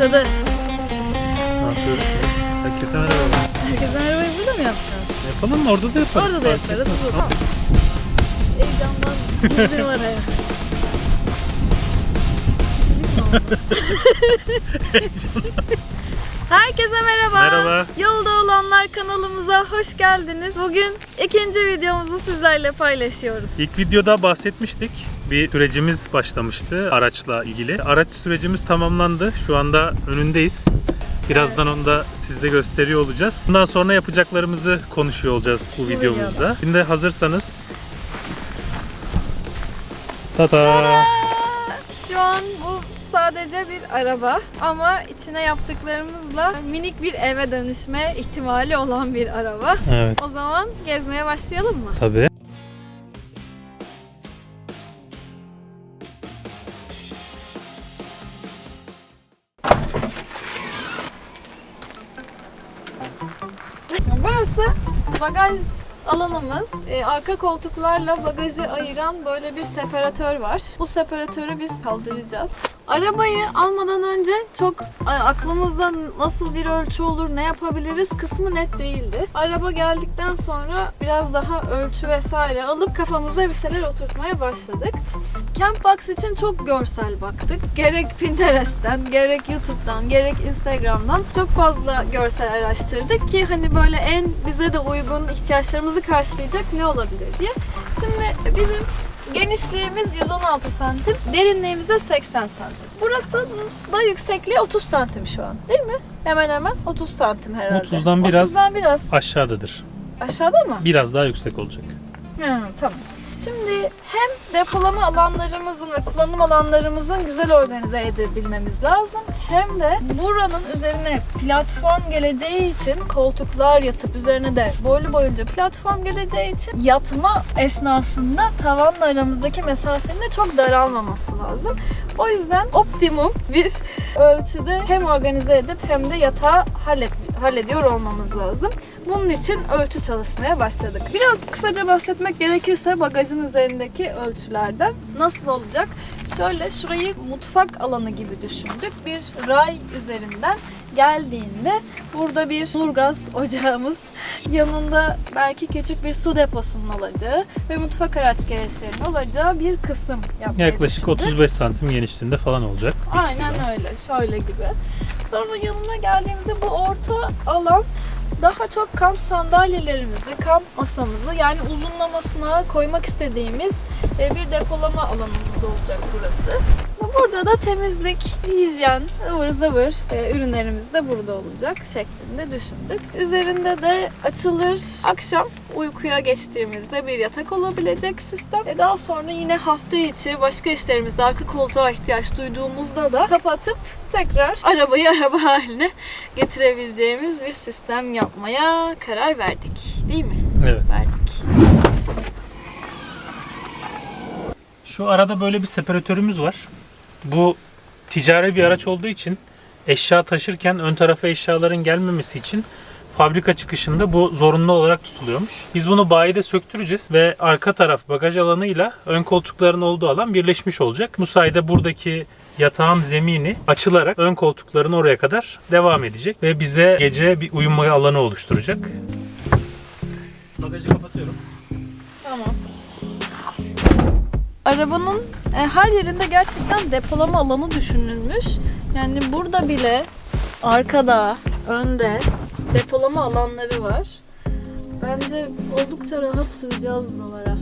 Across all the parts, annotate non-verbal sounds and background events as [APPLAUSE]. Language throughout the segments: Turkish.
Başladı. Ne yapıyoruz şimdi? Herkese merhaba. Herkese merhabayı burada mı yapacağız? Yapalım mı? Orada da yaparız. Orada da Fark yaparız. etmez. Tamam. Heyecandan girdim araya. [LAUGHS] Herkese merhaba. Merhaba. Yolda olanlar kanalımıza hoş geldiniz. Bugün ikinci videomuzu sizlerle paylaşıyoruz. İlk videoda bahsetmiştik. Bir sürecimiz başlamıştı araçla ilgili. Araç sürecimiz tamamlandı. Şu anda önündeyiz. Birazdan onu da sizde gösteriyor olacağız. Bundan sonra yapacaklarımızı konuşuyor olacağız bu, Bu videomuzda. videoda. Şimdi hazırsanız Tada! Şu an bu sadece bir araba ama içine yaptıklarımızla minik bir eve dönüşme ihtimali olan bir araba. Evet, O zaman gezmeye başlayalım mı? tabii. Burası bagaj alanımız. Ee, arka koltuklarla bagajı ayıran böyle bir separatör var. Bu separatörü biz kaldıracağız. Arabayı almadan önce çok a- aklımızda nasıl bir ölçü olur, ne yapabiliriz kısmı net değildi. Araba geldikten sonra biraz daha ölçü vesaire alıp kafamıza bir şeyler oturtmaya başladık. Campbox için çok görsel baktık. Gerek Pinterest'ten, gerek YouTube'dan, gerek Instagram'dan çok fazla görsel araştırdık ki hani böyle en bize de uygun ihtiyaçlarımızı karşılayacak ne olabilir diye. Şimdi bizim genişliğimiz 116 santim, derinliğimiz de 80 santim. Burası da yüksekliği 30 santim şu an değil mi? Hemen hemen 30 santim herhalde. 30'dan biraz- 30'dan biraz. Aşağıdadır. Aşağıda mı? Biraz daha yüksek olacak. Ha, tamam. Şimdi hem depolama alanlarımızın ve kullanım alanlarımızın güzel organize edebilmemiz lazım. Hem de buranın üzerine platform geleceği için koltuklar yatıp üzerine de boylu boyunca platform geleceği için yatma esnasında tavanla aramızdaki mesafenin de çok daralmaması lazım. O yüzden optimum bir ölçüde hem organize edip hem de yatağı hallet, hallediyor olmamız lazım. Bunun için ölçü çalışmaya başladık. Biraz kısaca bahsetmek gerekirse bagajın üzerindeki ölçülerden nasıl olacak? Şöyle şurayı mutfak alanı gibi düşündük. Bir ray üzerinden geldiğinde burada bir surgaz ocağımız, yanında belki küçük bir su deposunun olacağı ve mutfak araç gereçlerinin olacağı bir kısım yapmayı Yaklaşık düşündük. 35 santim genişliğinde falan olacak. Aynen öyle. Şöyle gibi. Sonra yanına geldiğimizde bu orta alan daha çok kamp sandalyelerimizi, kamp masamızı yani uzunlamasına koymak istediğimiz e, bir depolama alanımız olacak burası. Burada da temizlik, hijyen, ıvır zıvır e, ürünlerimiz de burada olacak şeklinde düşündük. Üzerinde de açılır akşam uykuya geçtiğimizde bir yatak olabilecek sistem. E, daha sonra yine hafta içi başka işlerimizde arka koltuğa ihtiyaç duyduğumuzda da kapatıp tekrar arabayı [LAUGHS] araba haline getirebileceğimiz bir sistem yapmaya karar verdik. Değil mi? Evet. Verdik. Şu arada böyle bir separatörümüz var. Bu ticari bir araç olduğu için eşya taşırken ön tarafa eşyaların gelmemesi için fabrika çıkışında bu zorunlu olarak tutuluyormuş. Biz bunu bayide söktüreceğiz ve arka taraf bagaj alanıyla ön koltukların olduğu alan birleşmiş olacak. Bu sayede buradaki yatağın zemini açılarak ön koltukların oraya kadar devam edecek ve bize gece bir uyuma alanı oluşturacak. Bagajı kapatıyorum. Arabanın e, her yerinde gerçekten depolama alanı düşünülmüş. Yani burada bile arkada, önde depolama alanları var. Bence oldukça rahat sığacağız buralara.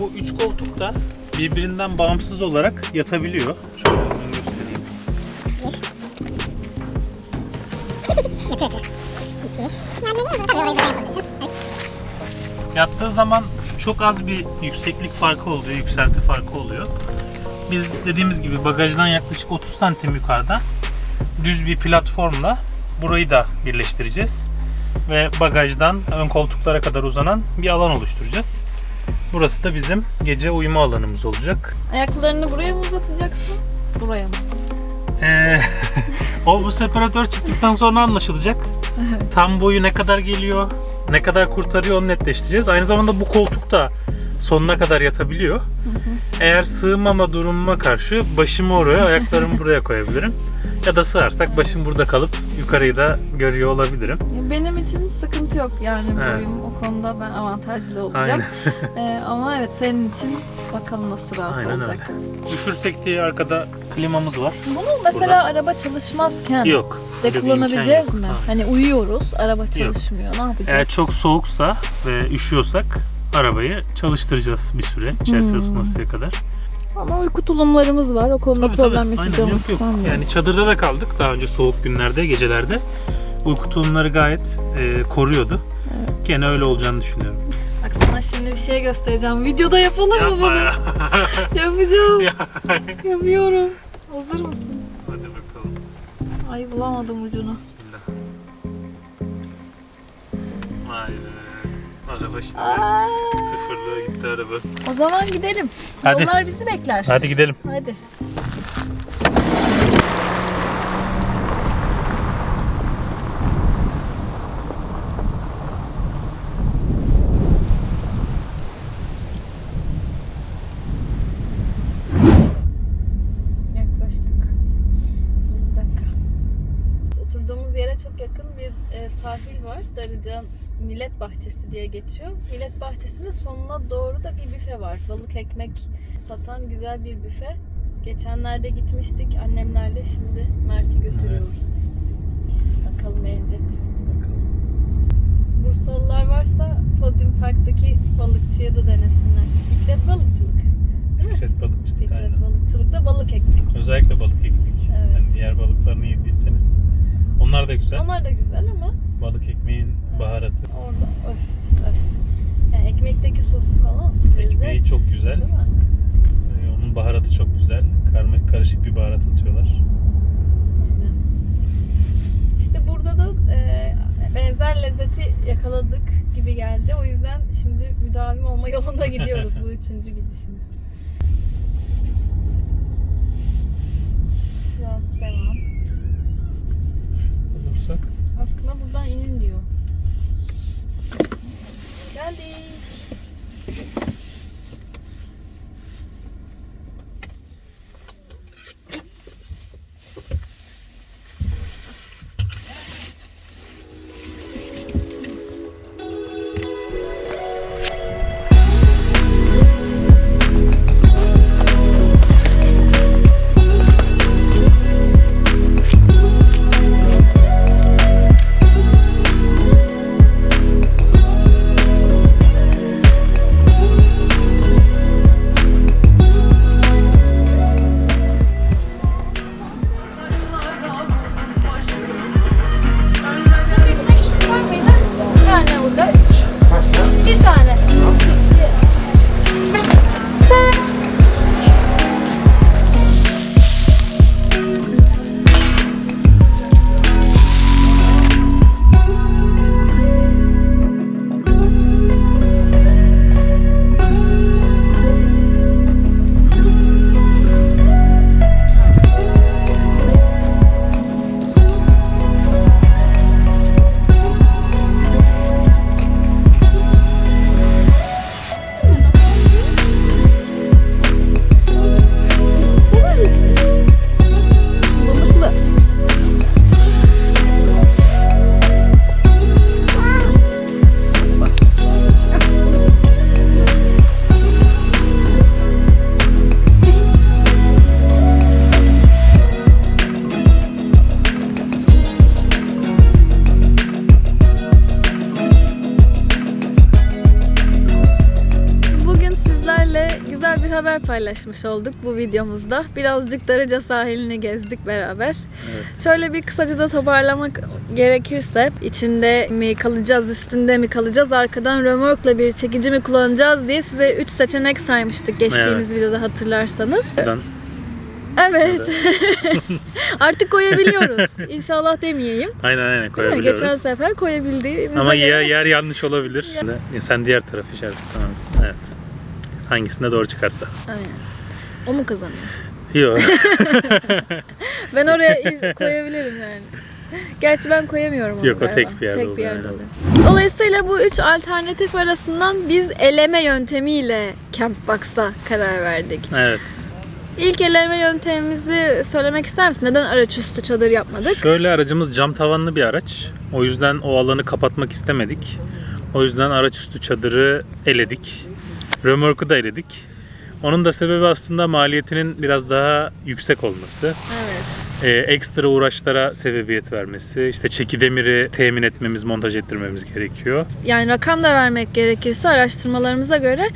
Bu üç koltuk da birbirinden bağımsız olarak yatabiliyor. Şöyle ben göstereyim. Yatı yatı. İki. Yani ne mi? Tabii orayı da yapabilirsin. Üç. Yattığı zaman çok az bir yükseklik farkı oluyor, yükselti farkı oluyor. Biz dediğimiz gibi bagajdan yaklaşık 30 santim yukarıda düz bir platformla burayı da birleştireceğiz. Ve bagajdan ön koltuklara kadar uzanan bir alan oluşturacağız. Burası da bizim gece uyuma alanımız olacak. Ayaklarını buraya mı uzatacaksın? Buraya mı? Ee, [LAUGHS] o bu separatör çıktıktan sonra anlaşılacak. Tam boyu ne kadar geliyor, ne kadar kurtarıyor onu netleştireceğiz. Aynı zamanda bu koltuk da sonuna kadar yatabiliyor. Eğer sığmama durumuma karşı başımı oraya, [LAUGHS] ayaklarımı buraya koyabilirim. Ya da sığarsak başım burada kalıp yukarıyı da görüyor olabilirim. Benim için sıkıntı yok yani Evet. boyum o konuda ben avantajlı olacağım. [LAUGHS] Ee, ama evet senin için bakalım nasıl rahat Aynen olacak. Üşürsek diye arkada klimamız var. Bunu mesela araba çalışmazken Yok. de öyle kullanabileceğiz yok. mi? Ha. Hani uyuyoruz, araba çalışmıyor. Ne yapacağız? Eğer çok soğuksa ve üşüyorsak arabayı çalıştıracağız bir süre. İçerisi Hmm. ısınasıya kadar. Ama uyku tulumlarımız var. O konuda Tabii, problem tabii. Aynen, yaşayacağımızı yok. Yani çadırda da kaldık daha önce soğuk günlerde, gecelerde. Uyku tulumları gayet e, koruyordu. Gene öyle olacağını düşünüyorum. Bak sana şimdi bir şey göstereceğim. Videoda yapalım mı Yapma bunu? ya. [LAUGHS] Yapacağım. Ya. Yapıyorum. Hazır mısın? Hadi bakalım. Ay bulamadım ucunu. Bismillah. Be. Araba işte. Aa, Sıfırlığa gitti araba. o zaman gidelim. Hadi. Yollar bizi bekler. Hadi gidelim. Hadi. Yaklaştık. Bir dakika. Oturduğumuz yere çok yakın bir e, sahil var. Darıca Millet Bahçesi diye geçiyor. Millet Bahçesi'nin sonuna doğru da bir büfe var. Balık ekmek satan güzel bir büfe. Geçenlerde gitmiştik annemlerle. Şimdi Mert'i götürüyoruz. Bakalım beğenecek misin? Bakalım. Bursalılar varsa Podium Park'taki balıkçıya da denesinler. Fikret Balıkçılık. Fikret balıkçılık. Fikret aynen. Balıkçılık'ta balık ekmek. Özellikle balık ekmek. Evet. Yani diğer balıklarını yediyseniz onlar da güzel. Onlar da güzel ama Balık ekmeğin baharatı. orada öf öf. Yani ekmekteki sosu falan. Ekmeği lezzet, çok güzel. Değil mi? Ee, onun baharatı çok güzel. Karma karışık bir baharat atıyorlar. İşte burada da e, benzer lezzeti yakaladık gibi geldi. O yüzden şimdi müdavim olma [LAUGHS] yolunda gidiyoruz bu [LAUGHS] üçüncü gidişimiz. Paylaşmış olduk bu videomuzda. Birazcık Darıca sahilini gezdik beraber. Şöyle bir kısaca da toparlamak gerekirse içinde mi kalacağız, üstünde mi kalacağız, arkadan römorkla bir çekici mi kullanacağız diye size 3 seçenek saymıştık geçtiğimiz videoda hatırlarsanız. buradan Evet. [LAUGHS] Artık koyabiliyoruz. İnşallah demeyeyim. aynen aynen koyabiliyoruz. Geçen sefer koyabildiğimize Ama göre- yer, yer yanlış olabilir. Ya Sen diğer tarafı lazım. Evet. Hangisinde doğru çıkarsa. Aynen. O mu kazanıyor? Yok. [LAUGHS] Ben oraya koyabilirim yani. Gerçi ben koyamıyorum onu Yok, o galiba. tek bir yerde Tek bir yerde oluyor. Dolayısıyla bu üç alternatif arasından biz eleme yöntemiyle Campbox'a karar verdik. evet. İlk eleme yöntemimizi söylemek ister misin? Neden araç üstü çadır yapmadık? Şöyle aracımız cam tavanlı bir araç. O yüzden o alanı kapatmak istemedik. O yüzden araç üstü çadırı eledik. Römorku da eledik. Onun da sebebi aslında maliyetinin biraz daha yüksek olması. Evet. Ee, ekstra uğraşlara sebebiyet vermesi. İşte çeki demiri temin etmemiz, montaj ettirmemiz gerekiyor. Yani rakam da vermek gerekirse araştırmalarımıza göre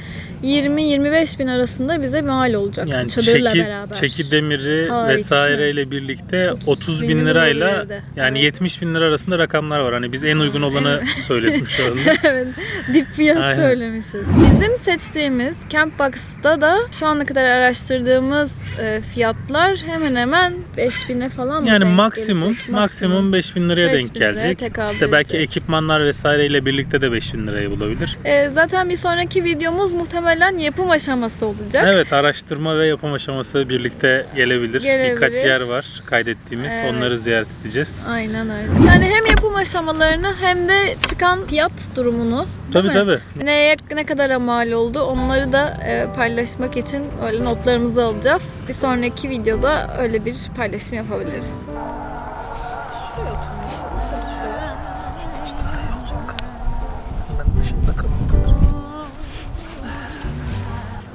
20-25 bin arasında bize mal olacaktı Yani çadırla çeki, beraber. çeki demiri Hariç mi? vesaireyle birlikte 30 bin bini lirayla yani Evet. 70 bin lira arasında rakamlar var. Hani biz en uygun olanı söyledik şu anda. evet, dip fiyat Aynen. söylemişiz. Bizim seçtiğimiz Campbox'ta da şu ana kadar araştırdığımız e, fiyatlar hemen hemen 5000'e falan mı Yani denk maksimum gelecek? maksimum 5000 liraya 5000 denk liraya gelecek. tekabül İşte belki edecek. ekipmanlar vesaireyle birlikte de 5000 liraya bulabilir. E, zaten bir sonraki videomuz muhtemelen yapım aşaması olacak. Evet araştırma ve yapım aşaması birlikte gelebilir. Gelebilir. Birkaç yer var kaydettiğimiz. Evet. Onları ziyaret edeceğiz. Aynen öyle. Yani hem yapım aşamalarını hem de çıkan fiyat durumunu değil Tabii mi? tabii. Neye ne kadar mal oldu onları da e, paylaşmak için öyle notlarımızı alacağız. Bir sonraki videoda öyle bir paylaşım yapabiliriz.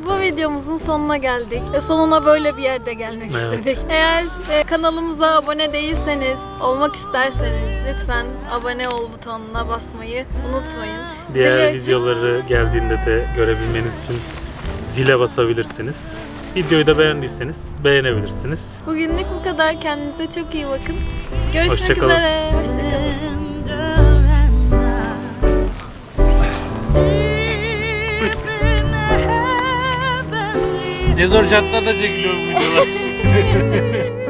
Bu videomuzun sonuna geldik ve sonuna böyle bir yerde gelmek Evet. istedik. Eğer e, kanalımıza abone değilseniz, olmak isterseniz lütfen abone ol butonuna basmayı unutmayın. Diğer açıp- videoları geldiğinde de görebilmeniz için zile basabilirsiniz. Videoyu da beğendiyseniz beğenebilirsiniz. Bugünlük bu kadar. Kendinize çok iyi bakın. Görüşmek Hoşça kalın. üzere. Hoşçakalın. Ne zor şartlarda çekiliyor bu videolar. [LAUGHS]